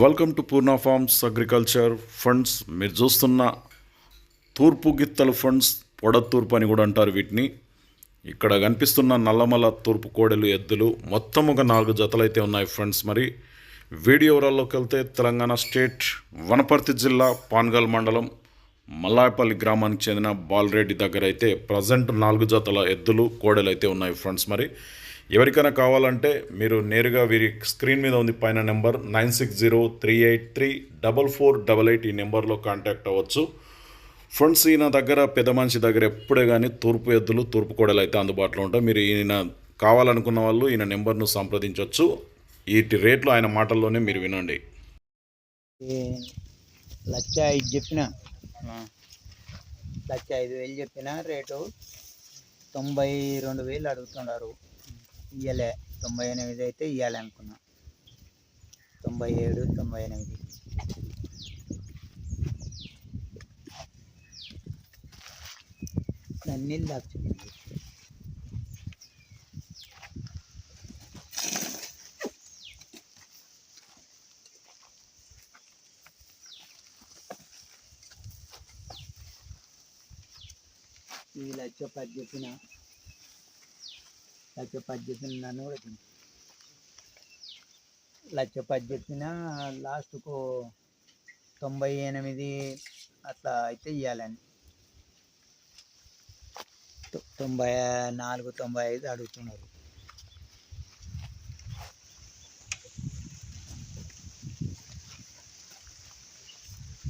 Welcome to Purna farms agriculture funds మీరు చూస్తున్న తూర్పు గిత్తల ఫండ్స్ పొడతూర్పు అని కూడా అంటారు వీటిని. ఇక్కడ కనిపిస్తున్న నల్లమల తూర్పు కోడెలు ఎద్దులు మొత్తం ఒక నాలుగు జతలు అయితే ఉన్నాయి ఫ్రెండ్స్ మరి. వీడియో వివరాల్లోకి వెళ్తే తెలంగాణ స్టేట్ వనపర్తి జిల్లా పాన్గల్ మండలం మల్లాయపల్లి గ్రామానికి చెందిన బాలరెడ్డి దగ్గర అయితే ప్రజెంట్ నాలుగు జతల ఎద్దులు కోడెలు అయితే ఉన్నాయి ఫ్రెండ్స్ మరి. ఎవరికైనా కావాలంటే మీరు నేరుగా వీరి స్క్రీన్ మీద ఉంది పైన number nine six zero three eight three double four double eight ఈ నెంబర్లో కాంటాక్ట్ అవ్వచ్చు. ఫ్రెండ్స్ ఈయన దగ్గర పెద్ద మనిషి దగ్గర ఎప్పుడే కానీ తూర్పు ఎద్దులు తూర్పు కోడలు అయితే అందుబాటులో ఉంటాయి. మీరు ఈయన కావాలనుకున్న వాళ్ళు ఈయన నెంబర్ను సంప్రదించవచ్చు వీటి రేట్లు ఆయన మాటల్లోనే మీరు వినండి. లక్ష ఐదు చెప్పిన? లక్ష ఐదు వేలు చెప్పిన రేటు తొంభై రెండు వేలు అడుగుతున్నారు. ఇయ్యలే. తొంభై ఎనిమిది అయితే ఇవ్వాలి అనుకున్నా తొంభై ఏడు తొంభై ఎనిమిది. అన్ని దాచుకుంది? ఈ చెప్పిన లక్ష పద్దెనిమిది నన్ను కూడా తిను. లక్ష పది లాస్ట్కు తొంభై ఎనిమిది అట్లా అయితే ఇవ్వాలని తొంభై నాలుగు తొంభై ఐదు అడుగుతున్నారు.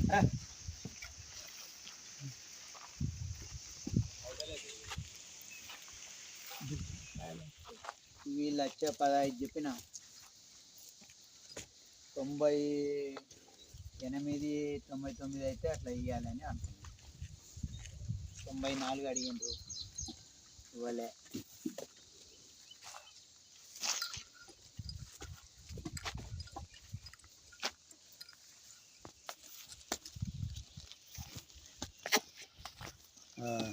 ఆ. ఇవి లక్ష పదహైదు చెప్పిన. తొంభై ఎనిమిది తొంభై తొమ్మిది అయితే అట్లా ఇవ్వాలని అనుకున్నాను తొంభై నాలుగు అడిగిండ్రు. ఇవ్వలే. Uh...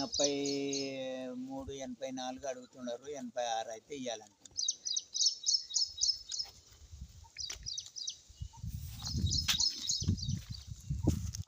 లక్ష ఎనభై మూడు ఎనభై నాలుగు అడుగుతున్నారు. ఎనభై ఆరు అయితే ఇవ్వాలండి